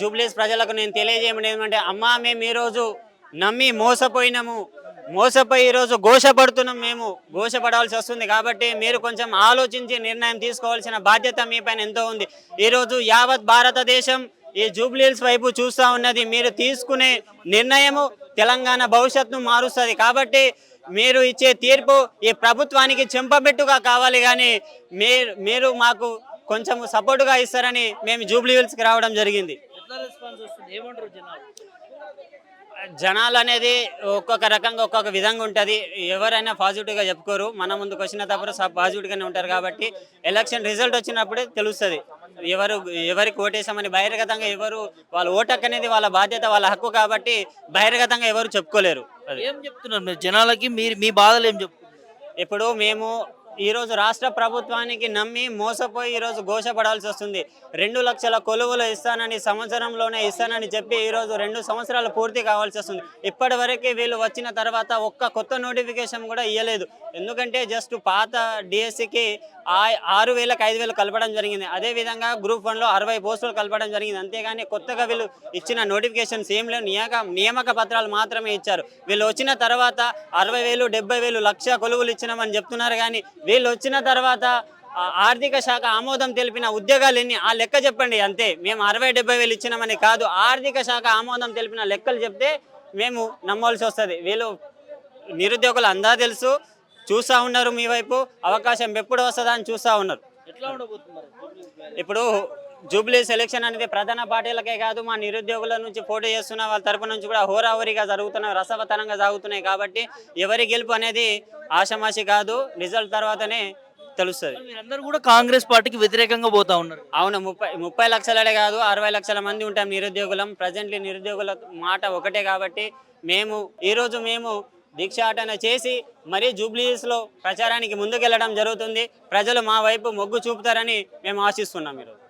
జూబ్లీస్ ప్రజలకు నేను తెలియజేయమని ఏమంటే అమ్మా మేము ఈరోజు నమ్మి మోసపోయినాము. మోసపోయి ఈరోజు ఘోషపడుతున్నాం మేము. ఘోషపడాల్సి వస్తుంది కాబట్టి మీరు కొంచెం ఆలోచించి నిర్ణయం తీసుకోవాల్సిన బాధ్యత మీ పైన ఎంతో ఉంది. ఈరోజు యావత్ భారతదేశం ఈ జూబ్లీహిల్స్ వైపు చూస్తూ ఉన్నది. మీరు తీసుకునే నిర్ణయము తెలంగాణ భవిష్యత్తును మారుస్తుంది కాబట్టి మీరు ఇచ్చే తీర్పు ఈ ప్రభుత్వానికి చెంపబెట్టుగా కావాలి కానీ మీరు మీరు మాకు కొంచెం సపోర్టుగా ఇస్తారని మేము జూబ్లీ హిల్స్కి రావడం జరిగింది. రెస్పాన్స్ వస్తుంది. ఏమంటారు జనాలు? జనాలు అనేది ఒక్కొక్క రకంగా ఒక్కొక్క విధంగా ఉంటుంది. ఎవరైనా పాజిటివ్గా చెప్పుకోరు. మన ముందుకు వచ్చిన తప్పుడు పాజిటివ్గానే ఉంటారు కాబట్టి ఎలక్షన్ రిజల్ట్ వచ్చినప్పుడే తెలుస్తుంది. ఎవరు ఎవరికి ఓటేసామని బహిర్గతంగా ఎవరు వాళ్ళ ఓటక్ అనేది వాళ్ళ బాధ్యత వాళ్ళ హక్కు కాబట్టి బహిర్గతంగా ఎవరు చెప్పుకోలేరు. ఏం చెప్తున్నారు మీరు? జనాలకి మీరు మీ బాధలు ఏం చెప్తున్నారు? ఇప్పుడు మేము ఈరోజు రాష్ట్ర ప్రభుత్వానికి నమ్మి మోసపోయి ఈరోజు ఘోషపడాల్సి వస్తుంది. రెండు లక్షల కొలువులు ఇస్తానని సంవత్సరంలోనే ఇస్తానని చెప్పి ఈరోజు రెండు సంవత్సరాలు పూర్తి కావాల్సి వస్తుంది. ఇప్పటివరకు వీళ్ళు వచ్చిన తర్వాత ఒక్క కొత్త నోటిఫికేషన్ కూడా ఇవ్వలేదు ఎందుకంటే జస్ట్ పాత డిఎస్సికి ఆరు వేలకు ఐదు వేలు కలపడం జరిగింది. అదేవిధంగా గ్రూప్ వన్లో అరవై పోస్టులు కలపడం జరిగింది. అంతేగాని కొత్తగా వీళ్ళు ఇచ్చిన నోటిఫికేషన్స్ ఏం లేవు. నియాక నియామక పత్రాలు మాత్రమే ఇచ్చారు. వీళ్ళు వచ్చిన తర్వాత అరవై వేలు డెబ్బై వేలు లక్ష కొలువులు ఇచ్చినామని చెప్తున్నారు కానీ వీళ్ళు వచ్చిన తర్వాత ఆర్థిక శాఖ ఆమోదం తెలిపిన ఉద్యోగాలు ఎన్ని? ఆ లెక్క చెప్పండి అంతే. మేము అరవై డెబ్బై వేలు ఇచ్చినామని కాదు ఆర్థిక శాఖ ఆమోదం తెలిపిన లెక్కలు చెప్తే మేము నమ్మాల్సి వస్తుంది. వీళ్ళు నిరుద్యోగులు అందా తెలుసు చూస్తూ ఉన్నారు మీ వైపు అవకాశం ఎప్పుడు వస్తుందా అని చూస్తూ ఉన్నారు. ఇప్పుడు జూబ్లీ సెలక్షన్ అనేది ప్రధాన పార్టీలకే కాదు మా నిరుద్యోగుల నుంచి పోటీ చేస్తున్న వాళ్ళ తరపు నుంచి కూడా హోరాహోరీగా జరుగుతున్న రసవతనంగా సాగుతున్నాయి కాబట్టి ఎవరి గెలుపు అనేది ఆషమాషి కాదు రిజల్ట్ తర్వాతనే తెలుస్తుంది. మీరందరూ కూడా కాంగ్రెస్ పార్టీకి వ్యతిరేకంగా పోతా ఉన్నారు. అవును ముప్పై ముప్పై లక్షలే కాదు అరవై లక్షల మంది ఉంటాం నిరుద్యోగులం. ప్రజెంట్లీ నిరుద్యోగుల మాట ఒకటే కాబట్టి మేము ఈరోజు మేము దీక్షాటన చేసి మరీ జూబ్లీస్లో ప్రచారానికి ముందుకెళ్ళడం జరుగుతుంది. ప్రజలు మా వైపు మొగ్గు చూపుతారని మేము ఆశిస్తున్నాం ఈరోజు